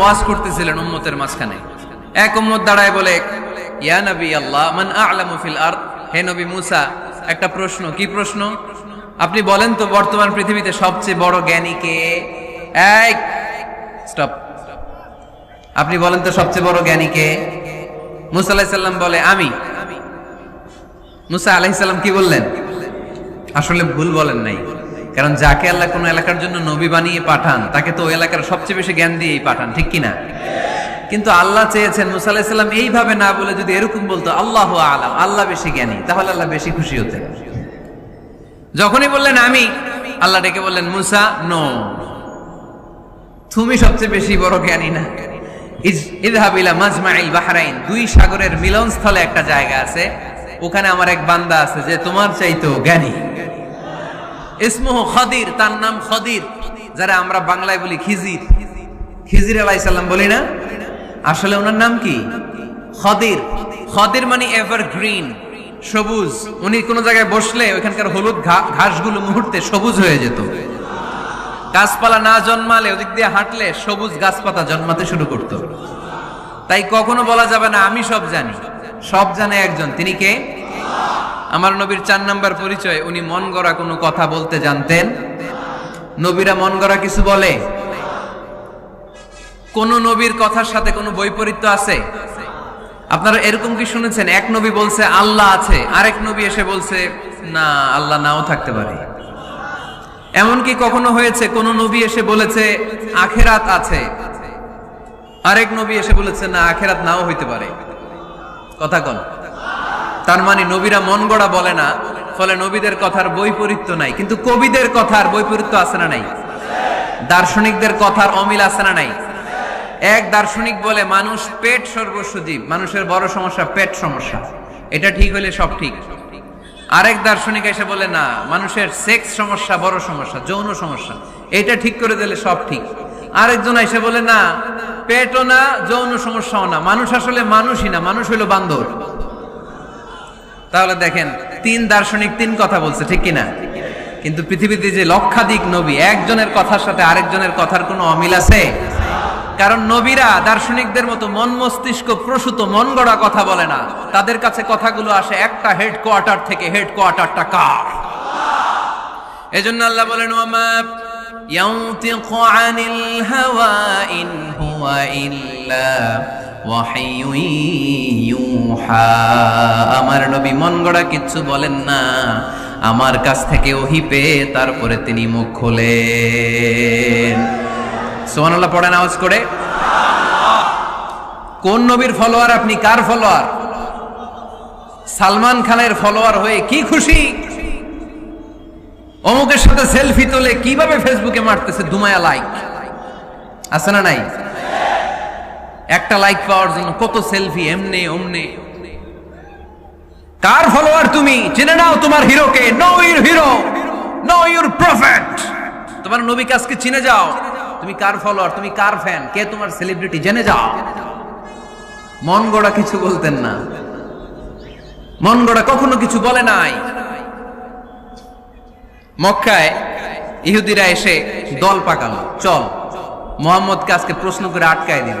ওয়াজ করতেছিলেন উম্মতের মাঝখানে। এক উম্মত দাঁড়ায় বলে, ইয়া নবী আল্লাহ মান ফিল হে নবী মুসা, একটা প্রশ্ন, কি প্রশ্ন? আপনি বলেন তো, বর্তমান পৃথিবীতে সবচেয়ে বড় জ্ঞানী কে? এই স্টপ আপনি বলেন তো, সবচেয়ে বড় জ্ঞানী কে? মুসা আলাইসাল্লাম বলে, আমি। মুসা আলাইসাল্লাম কি বললেন? আসলে ভুল বলেন নাই। কারণ যাকে আল্লাহ কোনো এলাকার জন্য নবী বানিয়ে পাঠান, তাকে তো এলাকার সবচেয়ে বেশি জ্ঞান দিয়েই পাঠান, ঠিক কিনা? কিন্তু আল্লাহ চেয়েছেন, মুসা আলাহিসাল্লাম এইভাবে না বলে যদি এরকম বলতো, আল্লাহ আলাম, আল্লাহ বেশি জ্ঞানী তাহলে আল্লাহ বেশি খুশি হতেন। যখনই বললেন আমি আল্লাহ ডেকে বললেন, মুসা, নো, তুমি সবচেয়ে বেশি বড় জ্ঞানী না। দুই সাগরের মিলনস্থলে একটা জায়গা আছে, ওখানে আমার এক বান্দা আছে যে তোমার চাইতো জ্ঞানী। ইসমুহ খদির, তার নাম খদির, যারা আমরা বাংলায় বলি খিজির। খিজির আলাই সাল্লাম বলি না? আসলে ওনার নাম কি? খদির। খদির মানে এভার গ্রিন সবুজ। উনি কোন জায়গায় বসলে ওইখানকার হলুদ ঘাসগুলো মুহূর্তে সবুজ হয়ে যেত। গাছপালা না জন্মালে, ওদিক দিয়ে হাঁটলে সবুজ গাছপাতা জন্মাতে শুরু করত। তাই কখনো বলা যাবে না, আমি সব জানি। সব জানে একজন, তিনি কে? আমার নবীর চার নাম্বার পরিচয়, উনি মন গড়া কোনো কথা বলতে জানতেন। নবীরা মন গড়া কিছু বলে? কোন নবীর কথার সাথে কোনো বৈপরীত্য আছে? আপনারা এরকম কি শুনেছেন? এক নবী বলছে, আল্লাহ আছে। আরেক নবী এসে বলছে, না, আল্লাহ নাও থাকতে পারে। এমনকি কখনো হয়েছে, কোন নবী এসে বলেছে, আখেরাত আছে। আরেক নবী এসে বলেছে, না, আখেরাত নাও হইতে পারে। কথা কন। তার মানে নবীরা মন গড়া বলে না, ফলে নবীদের কথার বৈপরীত্য নাই। কিন্তু কবিদের কথার বৈপরীত্য আছে না নাই? দার্শনিকদের কথার অমিল আছে না নাই? এক দার্শনিক বলে, মানুষ পেট সর্বস্ব জীব মানুষের বড় সমস্যা পেট সমস্যা। এটা ঠিক হলে সব ঠিক। আরেক দার্শনিক এসে বলে, না, মানুষের সেক্স সমস্যা, বড় সমস্যা, যৌন সমস্যা, এটা ঠিক করে দিলে সব ঠিক। আরেকজন এসে বলে, না, পেটও না, যৌন সমস্যাও না। মানুষ আসলে মানুষই না, মানুষ হইল বান্দর। তাহলে দেখেন, তিন দার্শনিক তিন কথা বলছে, ঠিক কিনা? কিন্তু পৃথিবীতে যে লক্ষাধিক নবী, একজনের কথার সাথে আরেকজনের কথার কোনো অমিল আছে? কারণ নবীরা দার্শনিকদের মতো মন মস্তিষ্ক প্রসূত, মন গড়া কথা বলে না। তাদের কাছে কথাগুলো আসে, একটা হেড কোয়ার্টার থেকে হেড কোয়ার্টারটা কার? এজন্য আল্লাহ বলেন ওয়ামাপ ইয়াউতিকু আনিল হাওয়া ইন হুয়া ইল্লা আমার নবী মন গড়া কিচ্ছু বলেন না। আমার কাছ থেকে ওহি পেয়ে তারপরে তিনি মুখ খোলেন। সোহানাল্লাহ পড়েন আওয়াজ করে। কোন নবীর ফলোয়ার আপনি? কার ফলোয়ার? সালমান খানের ফলোয়ার হয়ে কি খুশি? অমুকের সাথে সেলফি তোলে কীভাবে ফেসবুকে মারতেছে দুমায়া লাইক? আছে না নাই? একটা লাইক পাওয়ার জন্য কত সেলফি এমনে, অমনে। কার ফলোয়ার তুমি? জেনে নাও তোমার হিরোকে know your hero know your prophet তোমার নবীকে আজকে চিনে যাও? তুমি কার ফলোয়ার তুমি কার ফ্যান কে তোমার সেলিব্রিটি জেনে যাও। মন গড়া কিছু বলতেন না। মন গড়া কখনো কিছু বলে নাই। মক্কায় ইহুদিরা এসে দল পাকালো। চল, মোহাম্মদকে আজকে প্রশ্ন করে আটকায় দিল।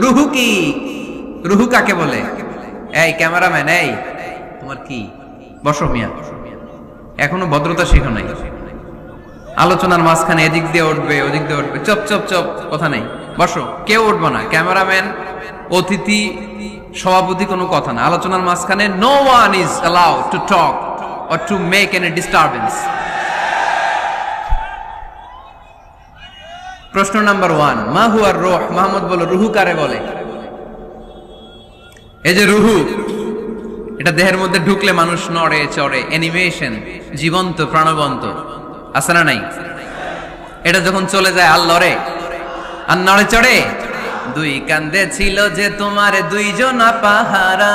রুহু কি? রুহু কাকে বলে? এই ক্যামেরাম্যান, এই। তোমার কি? বসো মিয়া। এখনও ভদ্রতা শেখো নাই। আলোচনার মাঝখানে এদিক দিয়ে উঠবে, ওদিক দিয়ে উঠবে। চপ চপ চপ, কথা নেই। বসো। কেউ উঠবো না। ক্যামেরাম্যান, অতিথি, সভাপতি কোনো কথা না। আলোচনার মাঝখানে no one is allow to talk or to make any disturbance প্রশ্ন নাম্বার ওয়ান, মা হুয়ার রোহ? মাহমুদ বলো, রুহু কারে বলে? এই যে রুহু, এটা দেহের মধ্যে ঢুকলে মানুষ নড়ে, চড়ে অ্যানিমেশন জীবন্ত, প্রাণবন্ত। আছে না নাই? এটা যখন চলে যায় আর লড়ে আর নড়ে চড়ে? দুই কান্দে ছিল যে তোমার দুইজন পাহারা।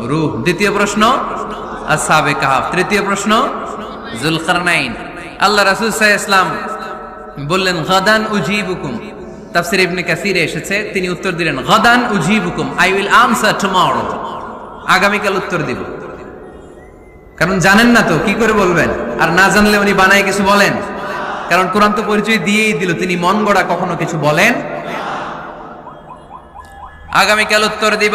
রূহ, দ্বিতীয় প্রশ্ন আসহাবে কাহাফ তৃতীয় প্রশ্ন জুলকার নাইন আল্লাহ রাসুল সাহ ইসলাম বললেন, গদান উজিবুকুম। তাফসির ইবনে কাসিরে এসেছে, তিনি উত্তর দিলেন, গদান উজিবুকুম, আই উইল আনসার টুমরো। আগামীকাল উত্তর দিব। কারণ জানেন না তো, কি করে বলবেন? আর না জানলে উনি বানায় কিছু বলেন? কারণ কোরআন তো পরিচয় দিয়েই দিল, তিনি মন গড়া কখনো কিছু বলেন? আগামীকাল উত্তর দিব